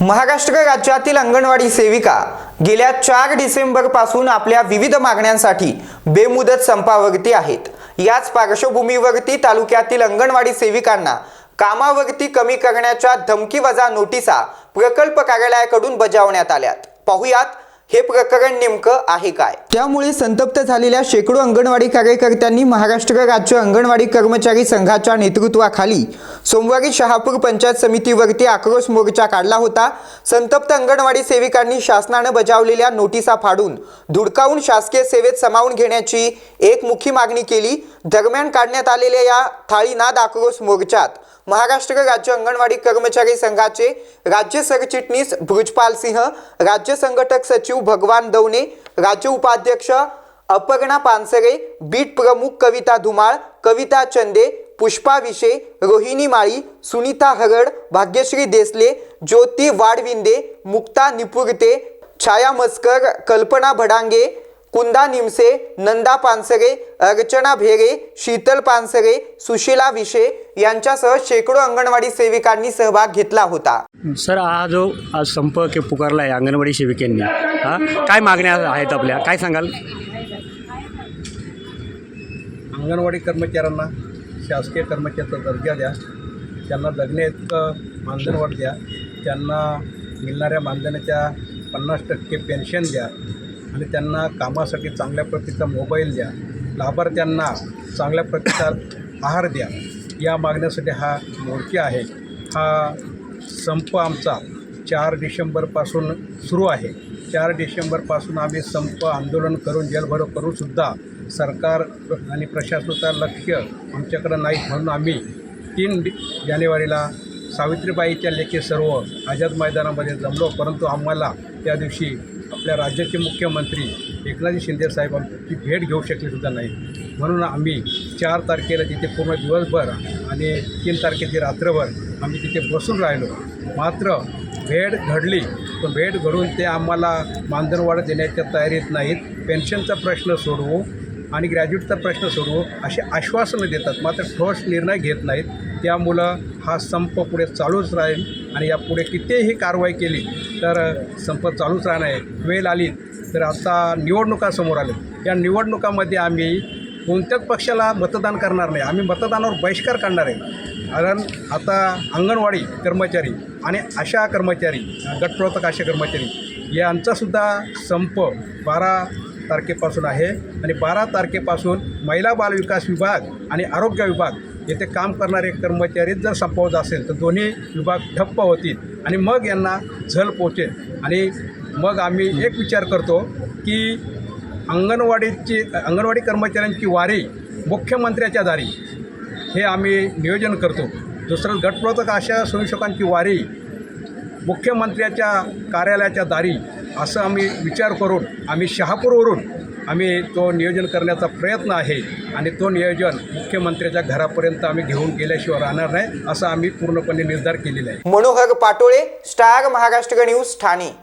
महाराष्ट्र राज्यातील अंगणवाडी सेविका गेल्या चार डिसेंबरपासून आपल्या विविध मागण्यांसाठी बेमुदत संपावरती आहेत. याच पार्श्वभूमीवरती तालुक्यातील अंगणवाडी सेविकांना कामावरती कमी करण्याच्या धमकीवजा नोटिसा प्रकल्प कार्यालयाकडून बजावण्यात आल्यात. पाहुयात हे प्रकरण नेमकं आहे काय? त्यामुळे संतप्त झालेल्या शेकडो अंगणवाडी कार्यकर्त्यांनी महाराष्ट्र राज्य अंगणवाडी कर्मचारी संघाच्या नेतृत्वाखाली सोमवारी शहापूर पंचायत समितीवरती आक्रोश मोर्चा काढला होता. संतप्त अंगणवाडी सेविकांनी शासनानं बजावलेल्या नोटिसा फाडून धुडकावून शासकीय सेवेत सामावून घेण्याची एक मुखी मागणी केली. दरम्यान काढण्यात आलेल्या या थाळीनाद आक्रोश मोर्चात महाराष्ट्र राज्य अंगणवाडी कर्मचारी संघाचे राज्य सरचिटणीस भुजपाल सिंह राज्य संघटक सचिव भगवान दवणे राज्य उपाध्यक्ष अपर्णा पानसरे बीट प्रमुख कविता धुमाळ कविता चंदे पुष्पा विशे रोहिणी माळी सुनीता हरड भाग्यश्री देसले ज्योती वाडविंदे मुक्ता निपुरते छाया मस्कर कल्पना भडांगे कुंदा निमसे नंदा पानसरे अर्चना भेरे शीतल पानसरे सुशीला विशे यांच्यासह शेकडो अंगणवाडी सेविकांनी सहभाग घेतला होता. सर हा जो आज संप के पुकारला आहे अंगणवाडी सेविकांनी हा काय मागण्या आहेत आपल्या? काय सांगाल? अंगणवाडी कर्मचाऱ्यांना शासकीय कर्मचाऱ्याचा दर्जा द्या त्यांना जगणे इतकं मानधनवाढ द्या त्यांना मिळणाऱ्या मानधनाच्या पन्नास टक्के पेन्शन द्या आणि त्यांना कामासाठी चांगल्या प्रतीचा मोबाईल द्या. लाभार्थ्यांना चांगल्या प्रतीचा आहार द्या. या मागण्यासाठी हा मोर्चा आहे. हा संप आमचा चार डिसेंबरपासून सुरू आहे. चार डिसेंबरपासून आम्ही संप आंदोलन करून जलभरो करूनसुद्धा सरकार आणि प्रशासनाचं लक्ष आमच्याकडं नाही म्हणून आम्ही तीन जानेवारीला सावित्रीबाईच्या लेखी सर्व आझाद मैदानामध्ये जमलो. परंतु आम्हाला त्या दिवशी आपल्या राज्याचे मुख्यमंत्री एकनाथजी शिंदे साहेब आमची भेट घेऊ शकलीसुद्धा नाही म्हणून आम्ही चार तारखेला तिथे पूर्ण दिवसभर आणि तीन तारखेची रात्रभर आम्ही तिथे बसून राहिलो. मात्र भेट घडली पण भेट घडून ते आम्हाला मानधनवाढ देण्याच्या तयारीत नाहीत. पेन्शनचा प्रश्न सोडवू आणि ग्रॅज्युएटचा प्रश्न सोडवू असे आश्वासनं देतात. मात्र ठोस निर्णय घेत नाहीत. त्यामुळं हा संप पुढे चालूच राहील आणि यापुढे कितीही कारवाई केली तर संप चालूच राहणार आहे. वेळ आली तर आता निवडणुका समोर आल्या. या निवडणुकामध्ये आम्ही कोणत्याच पक्षाला मतदान करणार नाही. आम्ही मतदानावर बहिष्कार काढणार आहे. कारण आता अंगणवाडी कर्मचारी आणि आशा कर्मचारी गटप्रवर्तक आशा कर्मचारी यांचासुद्धा संप बारा तारखेपासून आहे आणि बारा तारखेपासून महिला बालविकास विभाग आणि आरोग्य विभाग येथे काम करणारे कर्मचारी जर संपवत असेल तर दोन्ही विभाग ठप्प होतील आणि मग यांना झल पोचेल. आणि मग आम्ही एक विचार करतो की अंगणवाडीची अंगणवाडी कर्मचाऱ्यांची वारी मुख्यमंत्र्याच्या दारी हे आम्ही नियोजन करतो. दुसरं गटप्रवर्तक अशा स्वयंसेवकांची वारी मुख्यमंत्र्याच्या कार्यालयाच्या दारी असं आम्ही विचार करून आम्ही शहापूरवरून आम्ही तो नियोजन करण्याचा प्रयत्न आहे आणि तो नियोजन मुख्यमंत्र्याच्या घरापर्यंत आम्ही घेऊन गेल्याशिवाय राहणार नाही असं आम्ही पूर्णपणे निर्धार केलेला आहे. Manohar Patole star Maharashtra news Thane.